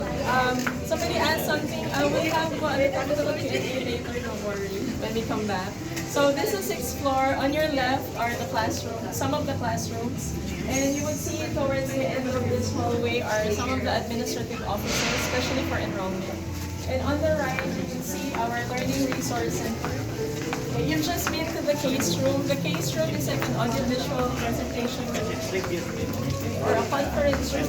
Um, somebody asked something. I will have a little bit of Q&A later, don't worry, when we come back. So this is sixth floor. On your left are the classrooms, some of the classrooms. And you would see towards the end of this hallway are some of the administrative offices, especially for enrollment. And on the right, you can see our learning resource center. You've just been to the case room. The case room is like an audiovisual presentation room or a conference room.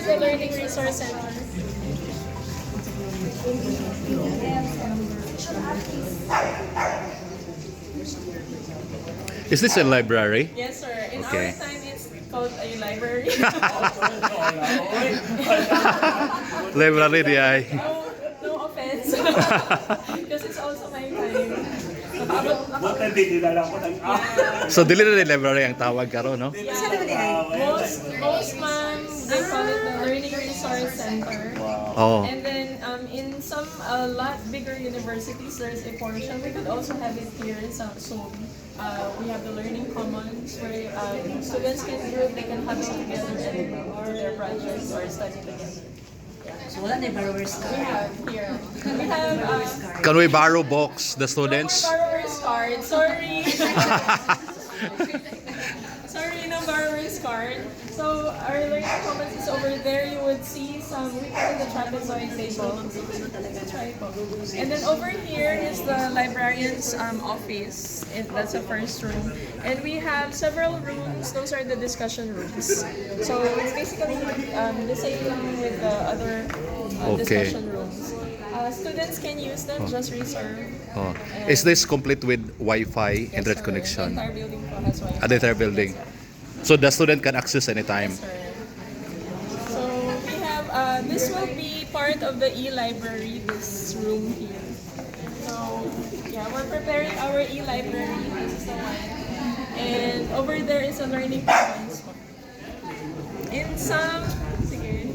enter the Learning Resource Center. Is this a library? Yes, sir. In Okay. our time, it's called a library. library di ay. no, no offense. Buta din nila lang ko ng So dili na library ang tawag karo, no? Naman ay? Most, most ma'am, they call it the Learning Resource Center. Oh. And then um, in some a lot bigger universities, there's a portion. We could also have it here in some soon. Uh, we have the learning commons where um, students can group, they can huddle together and do their projects or study together. So wala na yung borrower's We card. have here. We have uh, Can we borrow books, the students? Borrower's card. Sorry. Sorry, no borrower's card. So our learning comments is over there. You would see some, we call it the trapezoid table. And then over here is the librarian's um, office. And that's the first room. And we have several rooms. Those are the discussion rooms. So it's basically um, the same with the other uh, Okay. discussion rooms. Uh, students can use them, just reserve. Oh. Is this complete with Wi-Fi, Yes, internet sir. connection? The entire building po has Wi-Fi. At the entire building? So the student can access anytime? Yes, sir. So we have, uh, this will be part of the e-library, this room here. So, yeah, we're preparing our e-library. This is the one. And over there is a learning commons. In some, sige,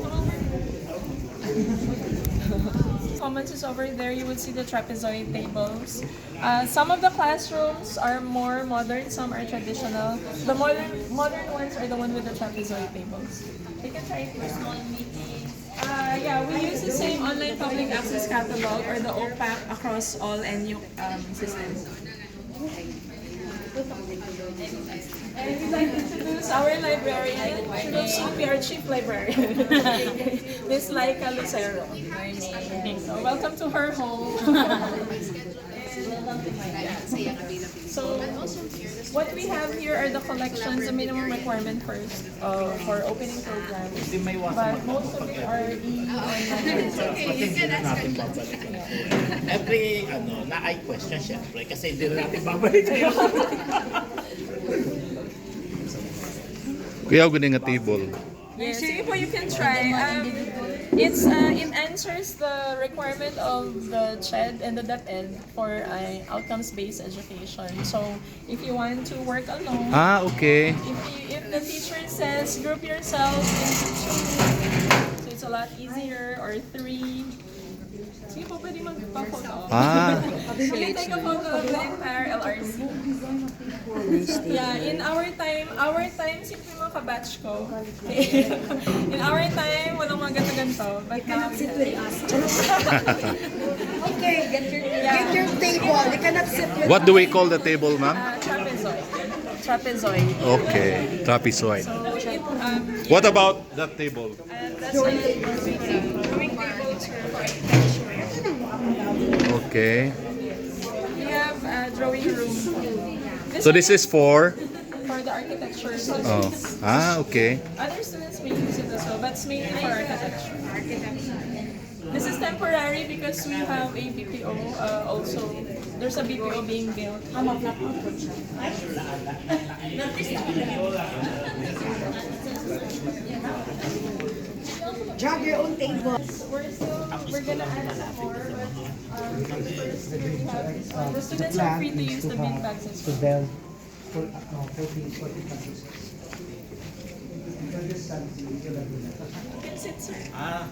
Commons is over there. You would see the trapezoid tables. Uh, some of the classrooms are more modern. Some are traditional. The modern modern ones are the one with the trapezoid tables. You can try it. Uh, yeah, we use the same online public access catalog or the OPAC across all NU um, systems. And we'd like to introduce our librarian. Be our chief librarian, Miss Laika Lucero. So welcome to her home. So what we have here are the collections, the minimum requirement first uh, for opening programs. But most of it are e-online. Every, ano, na ay question syempre kasi hindi na natin babalik. Kuya, gani nga table. Yes, sige po, you can try. Um, it's uh, it answers the requirement of the CHED and the DepEd for uh, outcomes-based education. So if you want to work alone, Ah, okay. if you, if the teacher says group yourself into two, so it's a lot easier, or three. Sige po, pwede magpa-photo. Ah. You can take a photo of the entire LRC. Yeah, in our time, our time, simple mga kabatch ko. in our time, walang mga ganto-ganto. But now, Sit with us. okay, get your, get your table. You cannot sit with What do we call the table, ma'am? uh, trapezoid. Trapezoid. Okay, trapezoid. So, it, um, What about that table? and that's for architecture. Okay. We have a drawing room. So this is for... for the architecture Oh. students. Ah, okay. Other students may use it as well, but it's mainly for architecture. This is temporary because we have a BPO uh, also. There's a BPO being built. Drag your own table. We're still, we're gonna add some more, but, um, first we have, uh, the students are plan free to is use to the bean have- bags as To well. build for, uh, 40, 40 classes. You can just stand here, you can do that. You can sit, sir. Ah,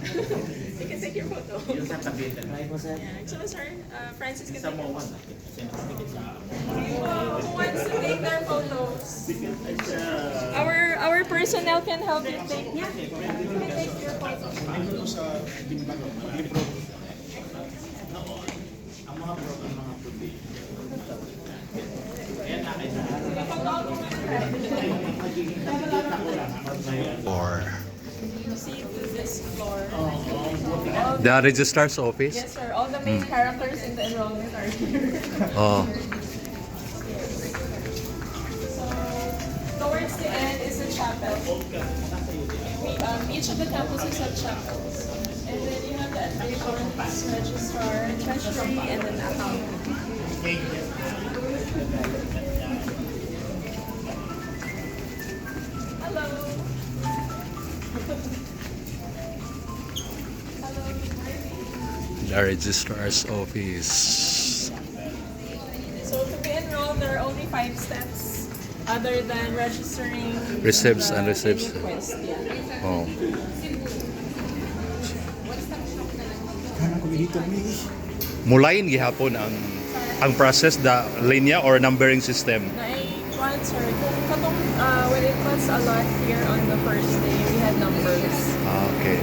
You can take your photo. yung sa tabi ka. Yeah, so sir, uh, Francis can Sa take your one. Kasi Who wants to take their photos? Our our personnel can help you take. Yeah, you can take your photo. Ang Or the registrar's office? Yes, sir. All the main characters in the enrollment are here. Oh, So, towards the end is the chapel. We, um, each of the campuses have chapels. And then you the registrar, treasury, and then accounting. Hello. Hello, good morning. the registrar's office. So to be enrolled, there are only five steps other than registering. Receipts and receipts. request, yeah. Oh. Kanang kumihito mi. Mulayin gihapon ang ang process the linya or numbering system. Na sir, kung katong uh, when it was a lot here on the first day, we had numbers. Ah, okay.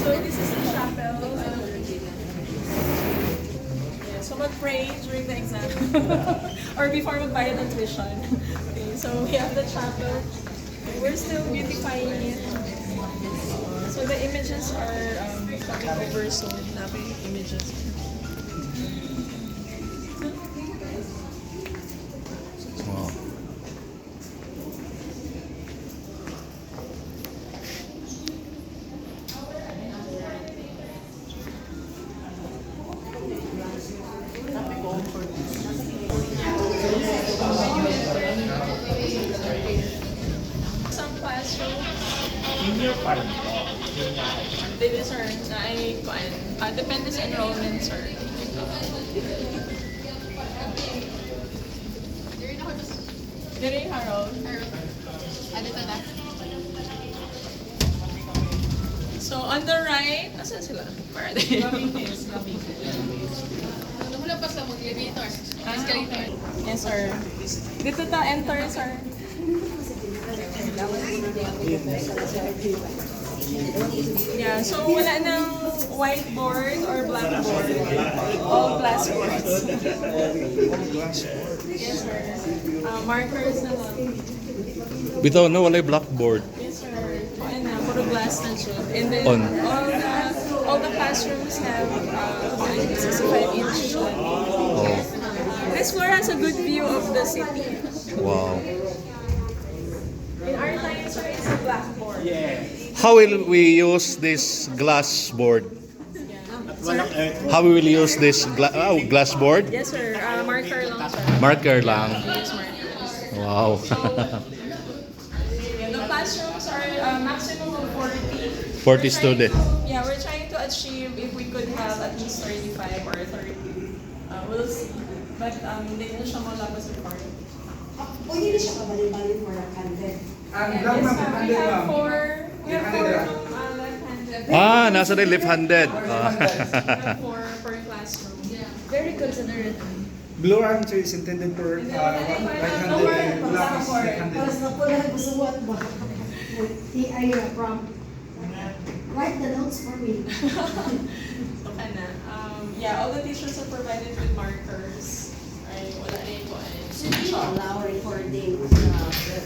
So this is the chapel. Yeah, so mag-pray during the exam. or before magbayad ng tuition. Okay, so we have the chapel. We're still beautifying it. The images are um, coming Not the images. Dili Harold. Ano to na? So on the right, asan sila? Where are they? Wala pa sa mga elevator. Ah, okay. Yes, sir. Dito ta enter, sir. Yeah, so wala nang whiteboard or blackboard. All glassboards. Yes, sir. Uh, markers na lang. Bitaw na walay blackboard. Yes, sir. Kuan na, puro glass na siya. And then On. all the all the classrooms have uh, 65 inch. Oh. This floor has a good view of the city. Wow. In our time, sir, it's a blackboard. How will we use this glass board? Walang air. How we will use this gla- oh, glass board? Yes, sir. Uh, marker lang, sir. Marker lang. Yes, markers. Wow. The classrooms are uh, maximum of 40. 40 We're trying students. to- Yeah, we're trying to achieve if we could have at least 35 or 30. Uh, we'll see. But um, hindi na siya malabas sa 40. Pwede na siya kabalik-balik for a candid. Ang Yes, ma'am. We have four. We have four ah. uh, left-handed. ah, nasa rin left-handed. Ah. We have four per classroom. Very considerate. Blue answer is intended for uh, right-handed and black is left-handed. Para sa pula nagbusuwat ba? He ay from write the notes for me. So, kana, um, yeah, all the teachers are provided with markers. Ay, wala na yung kuwan. Should you allow recording of the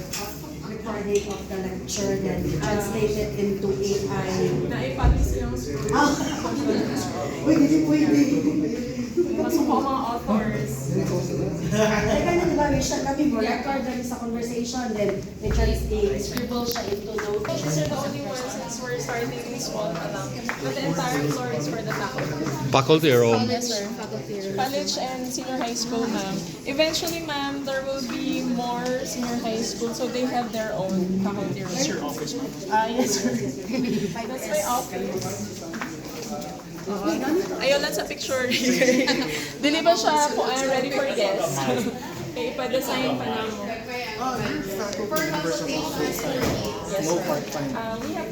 recording of the lecture then translated into AI? Naipati silang school. Ah, pwede, pwede. Masuko ang mga authors. Teka na, di ba, may siya kami mo, record na sa conversation, then may translate, scribble siya into notes. These are the only ones since we're starting small pa lang. But the entire floor is for the faculty. Faculty room. Yes, sir. College and senior high school, ma'am. Eventually, ma'am, there will be more senior high school, so they have their own faculty room. That's your office, ma'am? Ah, yes, sir. That's my office. Ayun, that's a picture. Dili ba siya kung I'm ready for guests? Okay, pa-design pa na mo. For consultation, Yes, sir. Uh, we have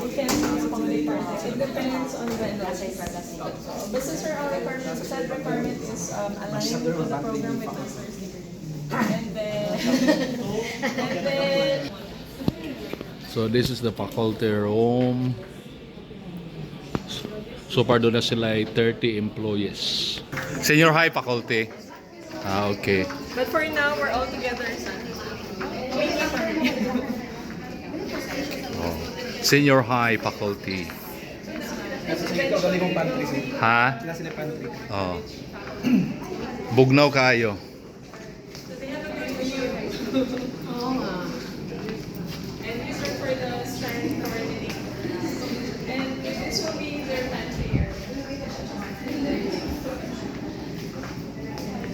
we can accommodate part It depends on the industry. Basta sir, our requirement, set requirement is um, aligned the program with master's degree. And then, and then, So this is the faculty room. So far doon na sila ay 30 employees. Senior high faculty. Ah, okay. but for now, we're all together, son. Oh. Senior high faculty. Ha? Oh. Bugnaw kayo. And these are for the strand coordinating. And this will be their pantry area.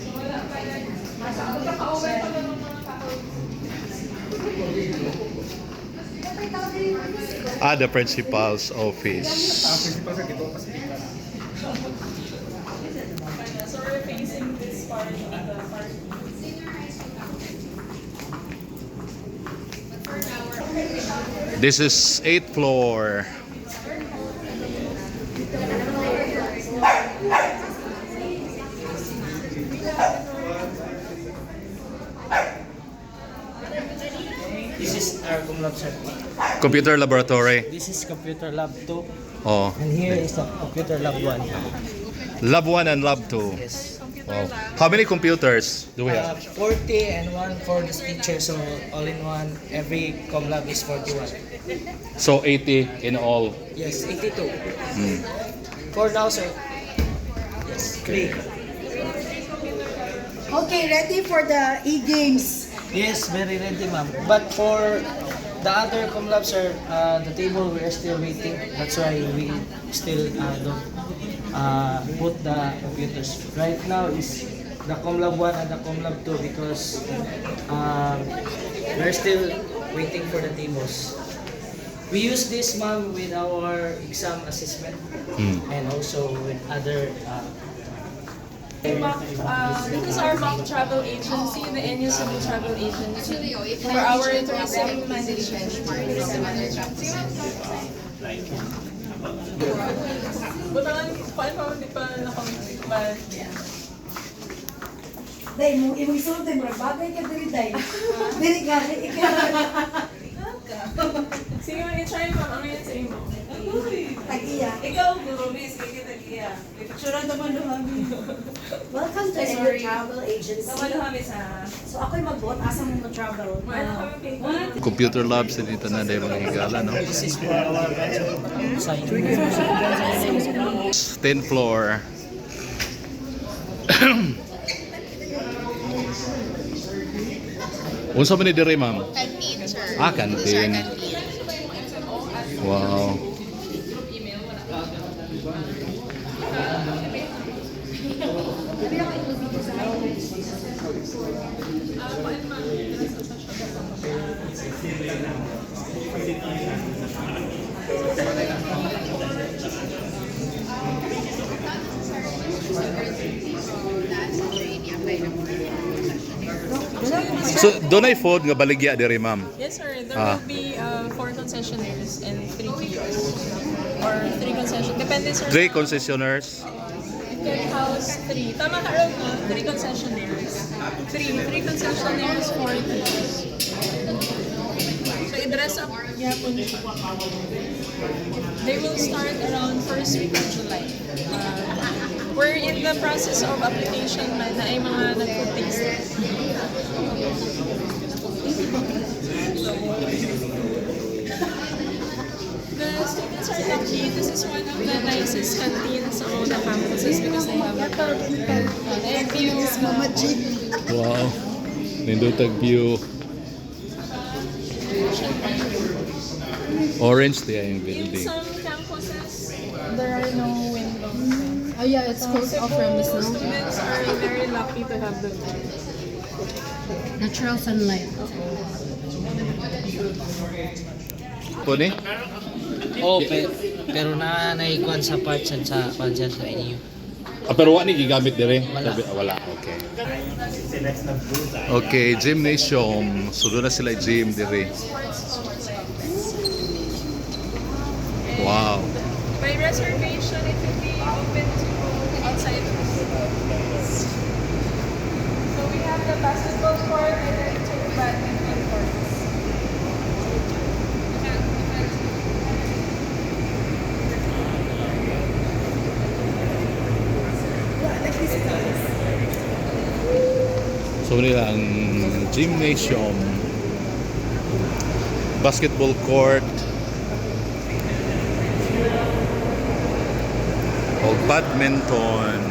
So wala pa yan. Magkaka-over pa lang ng mga faculty. Ah, the principal's office. So we're facing this part of the park. This is 8th floor. Computer laboratory. This is computer lab 2 Oh. and here is the computer lab 1. Lab 1 and Lab 2. Yes. Wow. How many computers do we Uh, have? 40 and one for the teacher so all in one every cum lab is 41. So 80 in all. Yes, 82. For now sir. Yes. Three. Okay, ready for the e-games. Yes, very ready ma'am. But for the other cum lab sir, uh, the table we are still waiting. That's why we still uh, don't uh, put the computers. Right now is the cum lab 1 and the cum lab 2 because um, we're still waiting for the tables. We use this ma'am with our exam assessment Hmm. and also with other uh, uh, this is our mock travel agency, the NUCB travel agency, for our tourism management. Butangan, paano pa hindi pa Day, mo imong isulod mo bagay ka diri day. Dili ka, ikaw. sige mo, i-try mo, ano yan sa imo? Tagiya. Ikaw, Guru Miss, kaya kita Picturean naman naman. Welcome to Edu Travel Agency. Naman sa... So ako'y mag-vote, asa mo travel? Computer labs dito na dahil mga higala, no? this is for our science. 10th floor. Unsa man ni diri, ma'am? canteen, sir. Ah, canteen. Wow. So, doon ay food nga baligya diri, ma'am. Yes, sir. There Ah. will be uh, four concessionaires and three kiosks. Or three concession. Depende, sir. Three sa- concessionaires. It can house three. Tama ka, Rob, no? Three concessionaires. Three. Three concessionaires, four kiosks. So, i-dress up. They will start around first week of July. Uh, we're in the process of application man na ay mga nag-food taste. The students are lucky. This is one of the nicest canteens among the campuses because they have a views. Wow. Nindutag view. Orange diya yung In building. some campuses, there are no windows. Oh yeah, it's closed off from the Cebu snow. students are very lucky to have the view. Natural sunlight. Pune? Oh, pe, pero na naikuan sa part sa sa kwan sa inyo. Ah, pero wala ni gigamit dire? Wala. Ah, Wala, okay. Si next na blue tayo. Okay, gymnasium. So doon na sila gym dire. Wow. By reservation, it will be open to outside. So we have the basketball court and then two badminton courts. So nila ang gymnasium, basketball court, o badminton.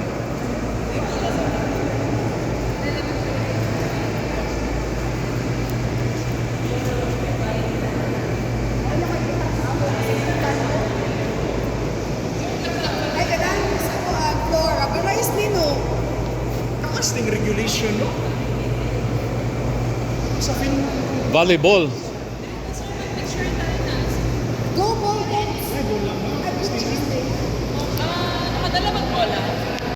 Ay, kadang sa ko ang floor. Pero is nino. Casting regulation, no? Volleyball. Go!